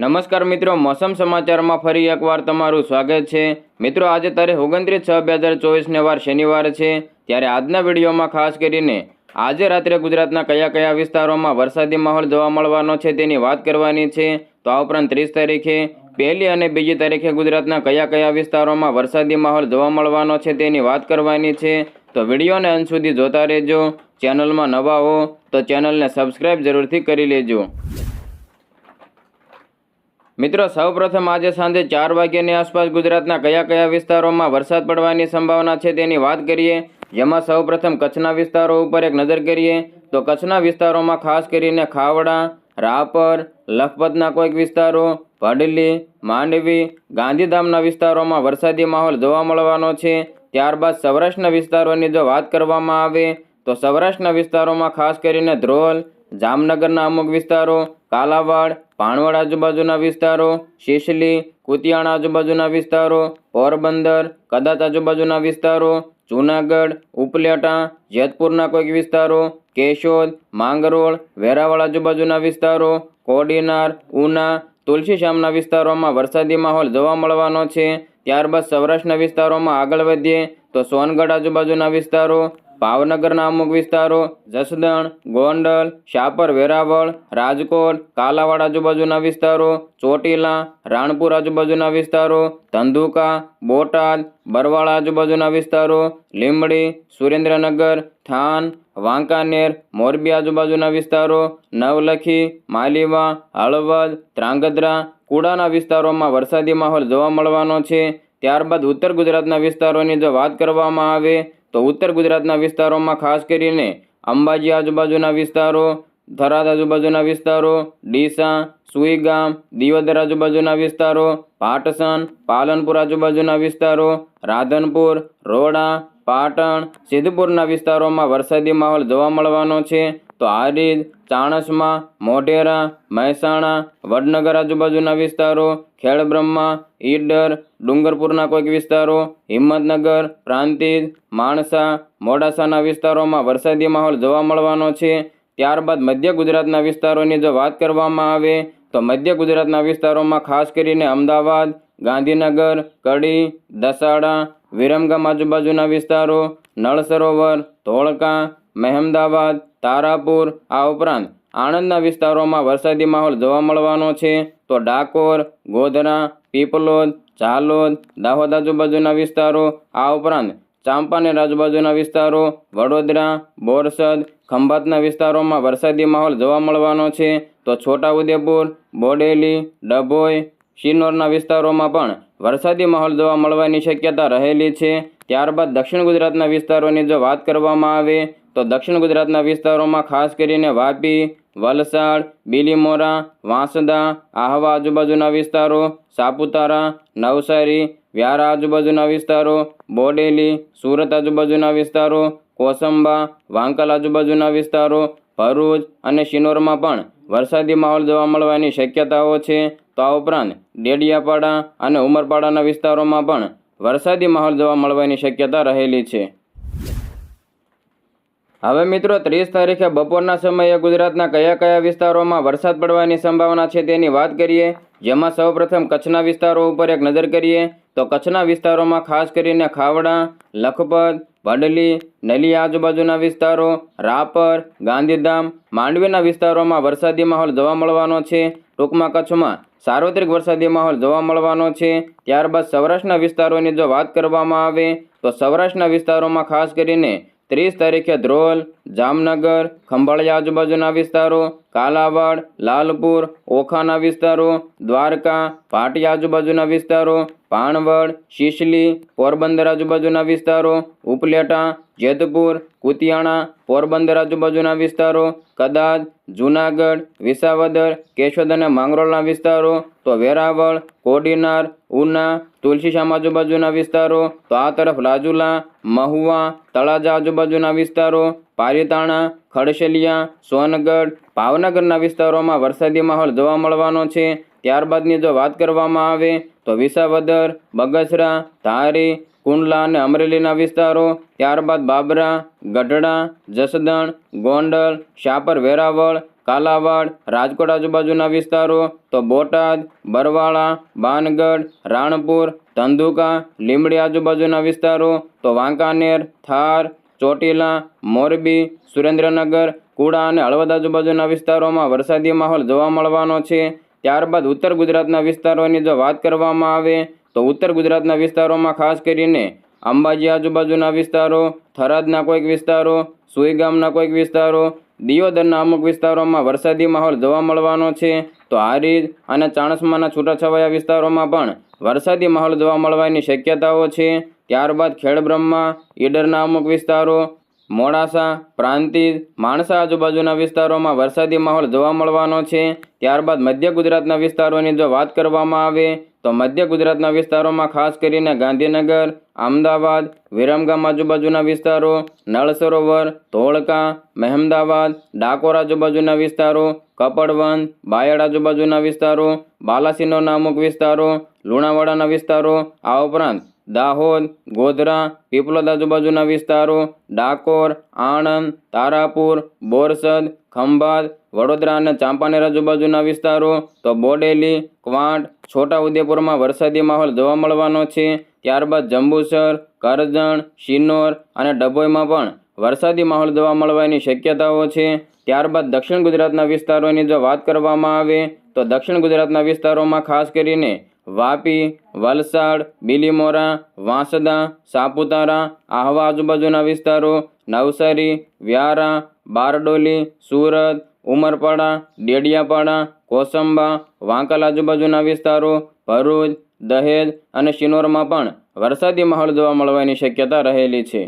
નમસ્કાર મિત્રો, મોસમ સમાચારમાં ફરી એકવાર તમારું સ્વાગત છે. મિત્રો, આજે તારીખ ઓગણત્રીસ છ બે હજાર ચોવીસને વાર શનિવાર છે. ત્યારે આજના વિડીયોમાં ખાસ કરીને આજે રાત્રે ગુજરાતના કયા કયા વિસ્તારોમાં વરસાદી માહોલ જોવા મળવાનો છે તેની વાત કરવાની છે. તો આ ઉપરાંત ત્રીસ તારીખે, પહેલી અને બીજી તારીખે ગુજરાતના કયા કયા વિસ્તારોમાં વરસાદી માહોલ જોવા મળવાનો છે તેની વાત કરવાની છે. તો વિડીયોને અંત સુધી જોતા રહેજો. ચેનલમાં નવા હો તો ચેનલને સબસ્ક્રાઈબ જરૂરથી કરી લેજો. મિત્રો, સૌપ્રથમ આજે સાંજે ચાર વાગ્યાની આસપાસ ગુજરાતના કયા કયા વિસ્તારોમાં વરસાદ પડવાની સંભાવના છે તેની વાત કરીએ. જેમાં સૌપ્રથમ કચ્છના વિસ્તારો ઉપર એક નજર કરીએ તો કચ્છના વિસ્તારોમાં ખાસ કરીને ખાવડા, રાપર, લખપતના કોઈક વિસ્તારો ભડલી માંડવી, ગાંધીધામના વિસ્તારોમાં વરસાદી માહોલ જોવા મળવાનો છે. ત્યારબાદ સૌરાષ્ટ્રના વિસ્તારોની જો વાત કરવામાં આવે તો સૌરાષ્ટ્રના વિસ્તારોમાં ખાસ કરીને ધ્રોલ, જામનગરના અમુક વિસ્તારો, કાલાવાડ ભાણવડ આજુબાજુના વિસ્તારો, શિશલી, કુતિયાણા આજુબાજુના વિસ્તારો, પોરબંદર, કદાચ આજુબાજુના વિસ્તારો, જૂનાગઢ, ઉપલેટા, જેતપુરના કોઈક વિસ્તારો, કેશોદ, માંગરોળ, વેરાવળ આજુબાજુના વિસ્તારો, કોડીનાર, ઉના, તુલસીશ્યામના વિસ્તારોમાં વરસાદી માહોલ જોવા મળવાનો છે. ત્યારબાદ સૌરાષ્ટ્રના વિસ્તારોમાં આગળ વધીએ તો સોનગઢ આજુબાજુના વિસ્તારો ભાવનગરના અમુક વિસ્તારો, જસદણ, ગોંડલ, શાપર, વેરાવળ, રાજકોટ, કાલાવાડ આજુબાજુના વિસ્તારો, ચોટીલા, રાણપુર આજુબાજુના વિસ્તારો, ધંધુકા, બોટાદ, બરવાળા આજુબાજુના વિસ્તારો, લીંબડી, સુરેન્દ્રનગર, થાન, વાંકાનેર, મોરબી આજુબાજુના વિસ્તારો, નવલખી, માલીવા, હળવદ ત્રાંગધ્રા કુડાના વિસ્તારોમાં વરસાદી માહોલ જોવા મળવાનો છે. ત્યારબાદ ઉત્તર ગુજરાતના વિસ્તારોની જો વાત કરવામાં આવે તો ઉત્તર ગુજરાતના વિસ્તારોમાં ખાસ કરીને અંબાજી આજુબાજુના વિસ્તારો, થરાદ આજુબાજુના વિસ્તારો, ડીસા, સુઈગામ, દિયોદર આજુબાજુના વિસ્તારો પાટસન પાલનપુર આજુબાજુના વિસ્તારો, રાધનપુર, રોડા, પાટણ, સિદ્ધપુરના વિસ્તારોમાં વરસાદી માહોલ જોવા મળવાનો છે. તો હારીજ, ચાણસમા, મોઢેરા, મહેસાણા, વડનગર આજુબાજુના વિસ્તારો ખેડબ્રહ્મા, ઈડર, ડુંગરપુરના કોઈક વિસ્તારો, હિંમતનગર, પ્રાંતિજ, માણસા, મોડાસાના વિસ્તારોમાં વરસાદી માહોલ જોવા મળવાનો છે. ત્યારબાદ મધ્ય ગુજરાતના વિસ્તારોની જો વાત કરવામાં આવે, તો મધ્ય ગુજરાતના વિસ્તારોમાં ખાસ કરીને અમદાવાદ, ગાંધીનગર, કડી, દસાડા, વિરમગામ આજુબાજુના વિસ્તારો નળ સરોવર ધોળકા, મહેમદાવાદ, તારાપુર આ ઉપરાંત આણંદના વિસ્તારોમાં વરસાદી માહોલ જોવા મળવાનો છે. તો ડાકોર, ગોધરા, પીપલોદ, ઝાલોદ, દાહોદ આજુબાજુના વિસ્તારો, આ ઉપરાંત ચાંપાનેર આજુબાજુના વિસ્તારો, વડોદરા, બોરસદ, ખંભાતના વિસ્તારોમાં વરસાદી માહોલ જોવા મળવાનો છે. તો છોટાઉદેપુર, બોડેલી, ડભોઈ, શિનોરના વિસ્તારોમાં પણ વરસાદી માહોલ જોવા મળવાની શક્યતા રહેલી છે. ત્યારબાદ દક્ષિણ ગુજરાતના વિસ્તારોની જો વાત કરવામાં આવે, તો દક્ષિણ ગુજરાતના વિસ્તારોમાં ખાસ કરીને વાપી વલસાડ, બીલીમોરા, વાંસદા, આહવા આજુબાજુના વિસ્તારો, સાપુતારા, નવસારી, વ્યારા આજુબાજુના વિસ્તારો, બોડેલી, સુરત આજુબાજુના વિસ્તારો, કોસંબા, વાંકલ આજુબાજુના વિસ્તારો, ભરૂચ અને શિનોરમાં પણ વરસાદી માહોલ જોવા મળવાની શક્યતાઓ છે. તો આ ઉપરાંત ડેડિયાપાડા અને ઉમરપાડાના વિસ્તારોમાં પણ વરસાદી માહોલ જોવા મળવાની શક્યતા રહેલી છે. હવે મિત્રો, ત્રીસ તારીખે બપોરના સમયે ગુજરાતના કયા કયા વિસ્તારોમાં વરસાદ પડવાની સંભાવના છે તેની વાત કરીએ. જેમાં સૌપ્રથમ કચ્છના વિસ્તારો ઉપર એક નજર કરીએ તો કચ્છના વિસ્તારોમાં ખાસ કરીને ખાવડા, લખપત ભડલી નલી આજુબાજુના વિસ્તારો, રાપર, ગાંધીધામ, માંડવીના વિસ્તારોમાં વરસાદી માહોલ જોવા મળવાનો છે. ટૂંકમાં કચ્છમાં સાર્વત્રિક વરસાદી માહોલ જોવા મળવાનો છે. ત્યારબાદ સૌરાષ્ટ્રના વિસ્તારોની જો વાત કરવામાં આવે તો સૌરાષ્ટ્રના વિસ્તારોમાં ખાસ કરીને ત્રીસ તારીખે ધ્રોલ જામનગર ખંભાળિયા આજુબાજુના વિસ્તારો કાલાવાડ, લાલપુર, ઓખાના વિસ્તારો, દ્વારકા પાટિયા આજુબાજુના વિસ્તારો પાણવડ શીશલી, પોરબંદર આજુબાજુના વિસ્તારો, ઉપલેટા, જેતપુર, કુતિયાણા, પોરબંદર આજુબાજુના વિસ્તારો, કદાચ, જૂનાગઢ, વિસાવદર, કેશોદ અને માંગરોળના વિસ્તારો, તો વેરાવળ, કોડીનાર, ઉના તુલસીશામ આજુબાજુના વિસ્તારો, તો આ તરફ રાજુલા, મહુવા, તળાજા આજુબાજુના વિસ્તારો પારીતાણા, ખડશલિયા, સોનગઢ, ભાવનગરના વિસ્તારોમાં વરસાદી માહોલ જોવા મળવાનો છે. ત્યારબાદની જો વાત કરવામાં આવે તો વિસાવદર, બગસરા, ધારી, કુંડલા અને અમરેલીના વિસ્તારો, ત્યારબાદ બાબરા, ગઢડા, જસદણ, ગોંડલ, શાપર, વેરાવળ, કાલાવાડ, રાજકોટ આજુબાજુના વિસ્તારો તો બોટાદ, બરવાળા બાનગઢ રાણપુર, ધંધુકા લીમડી આજુબાજુના વિસ્તારો તો વાંકાનેર, થાર ચોટીલા, મોરબી, સુરેન્દ્રનગર, કુડા અને હળવદ આજુબાજુના વિસ્તારોમાં વરસાદી માહોલ જોવા મળવાનો છે. ત્યારબાદ ઉત્તર ગુજરાતના વિસ્તારોની જો વાત કરવામાં આવે, તો ઉત્તર ગુજરાતના વિસ્તારોમાં ખાસ કરીને અંબાજી આજુબાજુના વિસ્તારો, થરાદના કોઈક વિસ્તારો સુઈગામના કોઈક વિસ્તારો, દિયોદરના અમુક વિસ્તારોમાં વરસાદી માહોલ જોવા મળવાનો છે. તો હારીજ અને ચાણસમાના છૂટાછવાયા વિસ્તારોમાં પણ વરસાદી માહોલ જોવા મળવાની શક્યતાઓ છે. ત્યારબાદ ખેડબ્રહ્મા, ઈડરના અમુક વિસ્તારો, મોડાસા, પ્રાંતિજ, માણસા આજુબાજુના વિસ્તારોમાં વરસાદી માહોલ જોવા મળવાનો છે. ત્યારબાદ મધ્ય ગુજરાતના વિસ્તારોની જો વાત કરવામાં આવે, તો મધ્ય ગુજરાતના વિસ્તારોમાં ખાસ કરીને ગાંધીનગર, અમદાવાદ, વિરમગામ આજુબાજુના વિસ્તારો નળ સરોવર ધોળકા, મહેમદાવાદ, ડાકોર આજુબાજુના વિસ્તારો કપડવંદ બાયડ આજુબાજુના વિસ્તારો બાલાસીનો અમુક વિસ્તારો, લુણાવાડાના વિસ્તારો, આ ઉપરાંત દાહોદ, ગોધરા પીપલોદ આજુબાજુના વિસ્તારો, ડાકોર, આણંદ, તારાપુર, બોરસદ, ખંભાત, વડોદરા અને ચાંપાનેર આજુબાજુના વિસ્તારો. તો બોડેલી, ક્વાંટ છોટાઉદેપુરમાં વરસાદી માહોલ જોવા મળવાનો છે. ત્યારબાદ જંબુસર, કરજણ, શિનોર અને ડભોઈમાં પણ વરસાદી માહોલ જોવા મળવાની શક્યતાઓ છે. ત્યારબાદ દક્ષિણ ગુજરાતના વિસ્તારોની જો વાત કરવામાં આવે, તો દક્ષિણ ગુજરાતના વિસ્તારોમાં ખાસ કરીને વાપી, વલસાડ, બિલીમોરા, વાંસદા, સાપુતારા, આહવા આજુબાજુના વિસ્તારો, નવસારી, વ્યારા, બારડોલી, સુરત, ઉમરપાડા, ડેડિયાપાડા, કોસંબા, વાંકલ આજુબાજુના વિસ્તારો, ભરૂચ, દહેજ અને શિનોરમાં પણ વરસાદી માહોલ જોવા મળવાની શક્યતા રહેલી છે.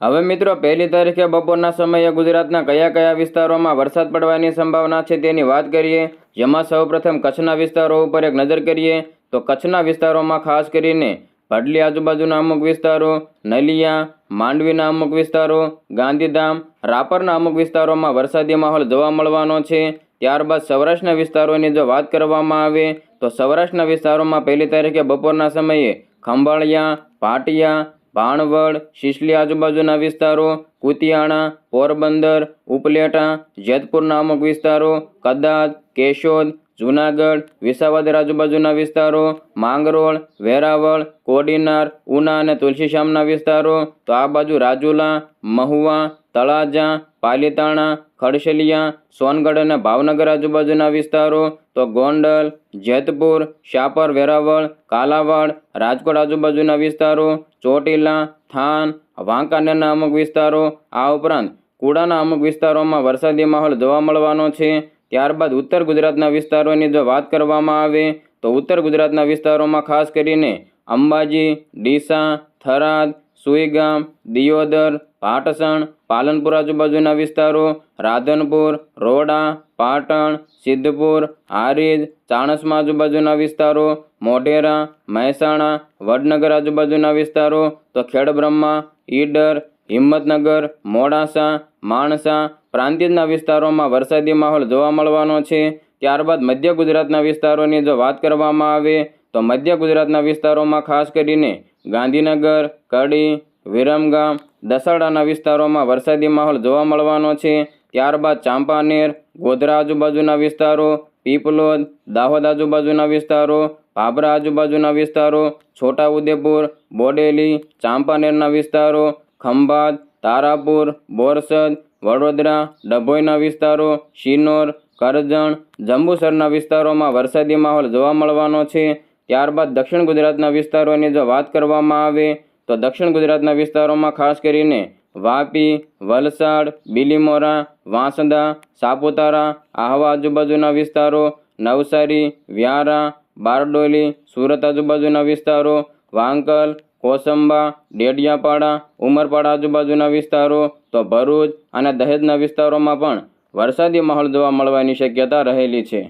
હવે મિત્રો, પહેલી તારીખે બપોરના સમયે ગુજરાતના કયા કયા વિસ્તારોમાં વરસાદ પડવાની સંભાવના છે તેની વાત કરીએ, જેમાં સૌપ્રથમ કચ્છના વિસ્તારો ઉપર એક નજર કરીએ, તો કચ્છના વિસ્તારોમાં ખાસ કરીને ભડલી આજુબાજુના અમુક વિસ્તારો, નલિયા, માંડવીના અમુક વિસ્તારો, ગાંધીધામ, રાપરના અમુક વિસ્તારોમાં વરસાદી માહોલ જોવા મળવાનો છે. ત્યારબાદ સૌરાષ્ટ્રના વિસ્તારોની જો વાત કરવામાં આવે, તો સૌરાષ્ટ્રના વિસ્તારોમાં પહેલી તારીખે બપોરના સમયે ખંભાળિયા ભાટિયા ભાણવડ શિશલી આજુબાજુના વિસ્તારો, કુતિયાણા, પોરબંદર, ઉપલેટા, જેતપુર નામક વિસ્તારો, કદાચ, કેશોદ, જુનાગઢ, વિસાવદર આજુબાજુના વિસ્તારો, માંગરોળ, વેરાવળ, કોડીનાર, ઉના અને તુલસીશ્યામના વિસ્તારો, તો આ બાજુ રાજુલા, મહુવા, તળાજા, પાલીતાણા, ખડશલિયા, સોનગઢ અને ભાવનગર આજુબાજુના વિસ્તારો, તો ગોંડલ, જેતપુર શાપર વેરાવળ, કાલાવાડ, રાજકોટ આજુબાજુના વિસ્તારો ચોટીલા, થાન, વાંકાનેરના અમુક વિસ્તારો, આ ઉપરાંત કુડાના અમુક વિસ્તારોમાં વરસાદી માહોલ જોવા મળવાનો છે. ત્યારબાદ ઉત્તર ગુજરાતના વિસ્તારોની જો વાત કરવામાં આવે, તો ઉત્તર ગુજરાતના વિસ્તારોમાં ખાસ કરીને અંબાજી, ડીસા, થરાદ, સુઈગામ, દિયોદર, પાટસણ, પાલનપુર આજુબાજુના વિસ્તારો, રાધનપુર, રોડા, પાટણ, સિદ્ધપુર, હારીજ, ચાણસમાં આજુબાજુના વિસ્તારો મોઢેરા, મહેસાણા, વડનગર આજુબાજુના વિસ્તારો તો ખેડબ્રહ્મા, ઈડર, હિંમતનગર, મોડાસા, માણસા પ્રાંતિજના વિસ્તારોમાં વરસાદી માહોલ જોવા મળવાનો છે. ત્યારબાદ મધ્ય ગુજરાતના વિસ્તારોની જો વાત કરવામાં આવે તો મધ્ય ગુજરાતના વિસ્તારોમાં ખાસ કરીને ગાંધીનગર, કડી, વિરમગામ દસાડાના વિસ્તારોમાં વરસાદી માહોલ જોવા મળવાનો છે. ત્યારબાદ ચાંપાનેર, ગોધરા આજુબાજુના વિસ્તારો, પીપલોદ, દાહોદ આજુબાજુના વિસ્તારો ભાભરા આજુબાજુના વિસ્તારો, છોટાઉદેપુર, બોડેલી, ચાંપાનેરના વિસ્તારો, ખંભાત, તારાપુર, બોરસદ, વડોદરા, ડભોઈના વિસ્તારો, શિનોર, કરજણ, જંબુસરના વિસ્તારોમાં વરસાદી માહોલ જોવા મળવાનો છે. ત્યારબાદ દક્ષિણ ગુજરાતના વિસ્તારોની જો વાત કરવામાં આવે, તો દક્ષિણ ગુજરાતના વિસ્તારોમાં ખાસ કરીને વાપી, વલસાડ, બિલીમોરા, વાંસદા, સાપુતારા, આહવા આજુબાજુના વિસ્તારો, નવસારી, વ્યારા બારડોલી, સુરત આજુબાજુના વિસ્તારો, વાંકલ, કોસંબા, ડેડિયાપાડા, ઉમરપાડા આજુબાજુના વિસ્તારો તો ભરૂચ અને દહેજના વિસ્તારોમાં પણ વરસાદી માહોલ જોવા મળવાની શક્યતા રહેલી છે.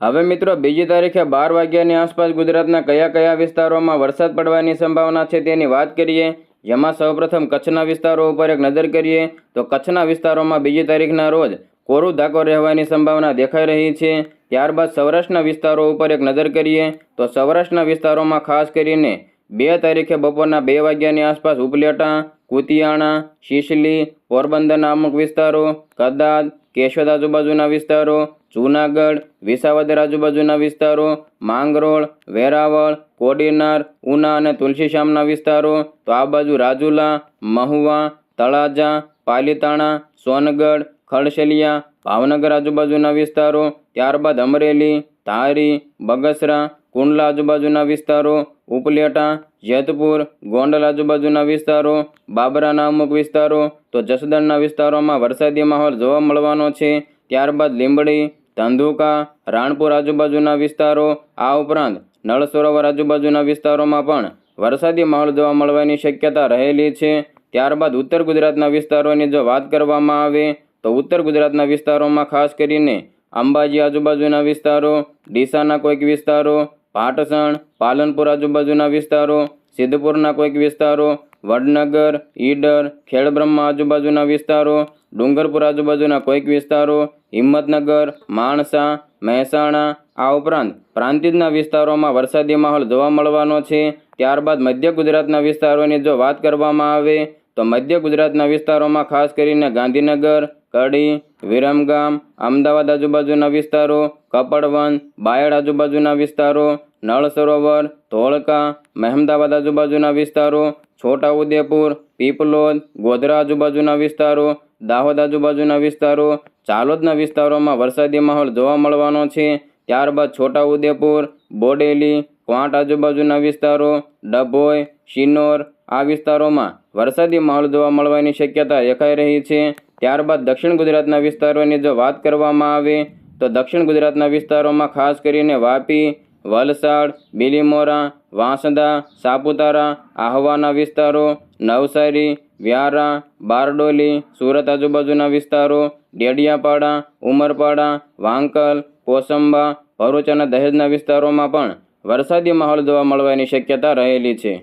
હવે મિત્રો બીજી તારીખે બાર વાગ્યાની આસપાસ ગુજરાતના કયા કયા વિસ્તારોમાં વરસાદ પડવાની સંભાવના છે તેની વાત કરીએ જેમાં સૌપ્રથમ કચ્છના વિસ્તારો ઉપર એક નજર કરીએ તો કચ્છના વિસ્તારોમાં બીજી તારીખના રોજ કોરું ધાકો રહેવાની સંભાવના દેખાઈ રહી છે. ત્યારબાદ સૌરાષ્ટ્રના વિસ્તારો ઉપર એક નજર કરીએ તો સૌરાષ્ટ્રના વિસ્તારોમાં ખાસ કરીને બે તારીખે બપોરના બે વાગ્યાની આસપાસ ઉપલેટા, કુતિયાણા, શિશલી પોરબંદરના અમુક વિસ્તારો, કદાદ, કેશોદ આજુબાજુના વિસ્તારો, જૂનાગઢ, વિસાવદર આજુબાજુના વિસ્તારો, માંગરોળ, વેરાવળ, કોડીનાર, ઉના અને તુલસીશ્યામના વિસ્તારો. તો આ બાજુ રાજુલા, મહુવા, તળાજા, પાલીતાણા, સોનગઢ, ખડશેલિયા ભાવનગર આજુબાજુના વિસ્તારો, ત્યારબાદ અમરેલી, ધારી, બગસરા, કુંડલા આજુબાજુના વિસ્તારો, ઉપલેટા, જેતપુર, ગોંડલ આજુબાજુના વિસ્તારો, બાબરાના અમુક વિસ્તારો. તો જસદણના વિસ્તારોમાં વરસાદી માહોલ જોવા મળવાનો છે. ત્યારબાદ લીંબડી, ધંધુકા, રાણપુર આજુબાજુના વિસ્તારો. આ ઉપરાંત નળ સરોવર આજુબાજુના વિસ્તારોમાં પણ વરસાદી માહોલ જોવા મળવાની શક્યતા રહેલી છે. ત્યારબાદ ઉત્તર ગુજરાતના વિસ્તારોની જો વાત કરવામાં આવે તો ઉત્તર ગુજરાતના વિસ્તારોમાં ખાસ કરીને અંબાજી આજુબાજુના વિસ્તારો, ડીસાના કોઈક વિસ્તારો, પાટસણ, પાલનપુર આજુબાજુના વિસ્તારો, સિદ્ધપુરના કોઈક વિસ્તારો, વડનગર, ઈડર, ખેડબ્રહ્મા આજુબાજુના વિસ્તારો, ડુંગરપુર આજુબાજુના કોઈક વિસ્તારો, હિંમતનગર, માણસા, મહેસાણા, આ ઉપરાંત પ્રાંતિજના વિસ્તારોમાં વરસાદી માહોલ જોવા મળવાનો છે. ત્યારબાદ મધ્ય ગુજરાતના વિસ્તારોની જો વાત કરવામાં આવે, તો મધ્ય ગુજરાતના વિસ્તારોમાં ખાસ કરીને ગાંધીનગર કડી, વિરમગામ, અમદાવાદ આજુબાજુના વિસ્તારો કપડવન બાયડ આજુબાજુના વિસ્તારો, નળ સરોવર, ધોળકા, મહેમદાવાદ આજુબાજુના વિસ્તારો, છોટાઉદેપુર, પીપલોદ, ગોધરા આજુબાજુના વિસ્તારો, દાહોદ આજુબાજુના વિસ્તારો, ચાલોદના વિસ્તારોમાં વરસાદી માહોલ જોવા મળવાનો છે. ત્યારબાદ છોટાઉદેપુર, બોડેલી, ક્વાંટ આજુબાજુના વિસ્તારો, ડભોઈ, શિનોર આ વિસ્તારોમાં વરસાદી માહોલ જોવા મળવાની શક્યતા દેખાઈ રહી છે. ત્યારબાદ દક્ષિણ ગુજરાતના વિસ્તારોની જો વાત કરવામાં આવે, તો દક્ષિણ ગુજરાતના વિસ્તારોમાં ખાસ કરીને વાપી, વલસાડ, બીલીમોરા, વાંસદા, સાપુતારા, આહવાના વિસ્તારો, નવસારી, વ્યારા, બારડોલી, સુરત આજુબાજુના વિસ્તારો, ડેડિયાપાડા, ઉમરપાડા, વાંકલ કોસંબા ભરૂચ અને દહેજના વિસ્તારોમાં પણ વરસાદી માહોલ જોવા મળવાની શક્યતા રહેલી છે.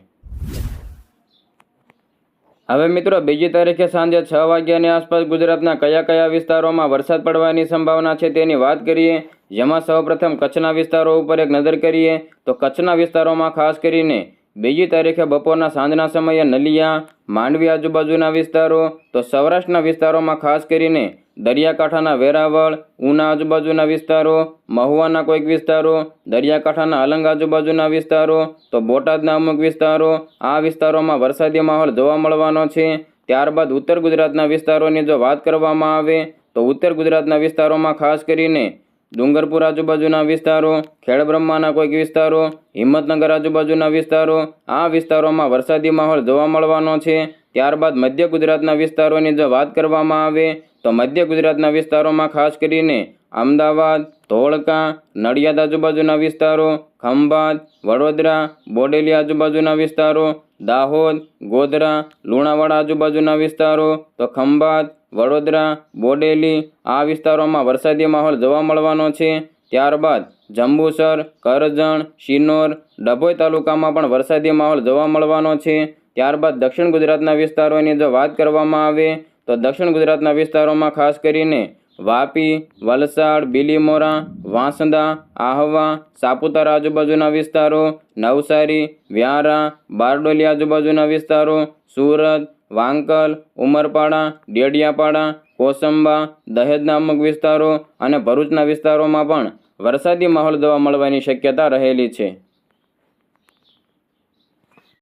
હવે મિત્રો, બીજી તારીખે સાંજે છ વાગ્યાની આસપાસ ગુજરાતના કયા કયા વિસ્તારોમાં વરસાદ પડવાની સંભાવના છે તેની વાત કરીએ. જેમાં સૌપ્રથમ કચ્છના વિસ્તારો ઉપર એક નજર કરીએ તો કચ્છના વિસ્તારોમાં ખાસ કરીને બીજી તારીખે બપોરના સાંજના સમયે નલિયા, માંડવી આજુબાજુના વિસ્તારો, તો સૌરાષ્ટ્રના વિસ્તારોમાં ખાસ કરીને દરિયાકાંઠાના વેરાવળ, ઉના આજુબાજુના વિસ્તારો, મહુવાના કોઈક વિસ્તારો, દરિયાકાંઠાના અલંગ આજુબાજુના વિસ્તારો, તો બોટાદના અમુક વિસ્તારો, આ વિસ્તારોમાં વરસાદી માહોલ જોવા મળવાનો છે. ત્યારબાદ ઉત્તર ગુજરાતના વિસ્તારોની જો વાત કરવામાં આવે, તો ઉત્તર ગુજરાતના વિસ્તારોમાં ખાસ કરીને ડુંગરપુર આજુબાજુના વિસ્તારો, ખેડબ્રહ્માના કોઈક વિસ્તારો, હિંમતનગર આજુબાજુના વિસ્તારો, આ વિસ્તારોમાં વરસાદી માહોલ જોવા મળવાનો છે. ત્યારબાદ મધ્ય ગુજરાતના વિસ્તારોની જો વાત કરવામાં આવે તો મધ્ય ગુજરાતના વિસ્તારોમાં ખાસ કરીને અમદાવાદ, ધોળકા, નડિયાદ આજુબાજુના વિસ્તારો, ખંભાત, વડોદરા, બોડેલી આજુબાજુના વિસ્તારો, દાહોદ, ગોધરા, લુણાવાડા આજુબાજુના વિસ્તારો, તો ખંભાત, વડોદરા, બોડેલી આ વિસ્તારોમાં વરસાદી માહોલ જોવા મળવાનો છે. ત્યારબાદ જંબુસર, કરજણ, શિનોર, ડભોઈ તાલુકામાં પણ વરસાદી માહોલ જોવા મળવાનો છે. ત્યારબાદ દક્ષિણ ગુજરાતના વિસ્તારોની જો વાત કરવામાં આવે તો દક્ષિણ ગુજરાતના વિસ્તારોમાં ખાસ કરીને વાપી, વલસાડ, બીલીમોરા, વાંસદા, આહવા, સાપુતારા આજુબાજુના વિસ્તારો, નવસારી, વ્યારા, બારડોલી આજુબાજુના વિસ્તારો, સુરત, વાંકલ, ઉમરપાડા, ડેડિયાપાડા, કોસંબા દહેજના અમુક વિસ્તારો અને ભરૂચના વિસ્તારોમાં પણ વરસાદી માહોલ જોવા મળવાની શક્યતા રહેલી છે.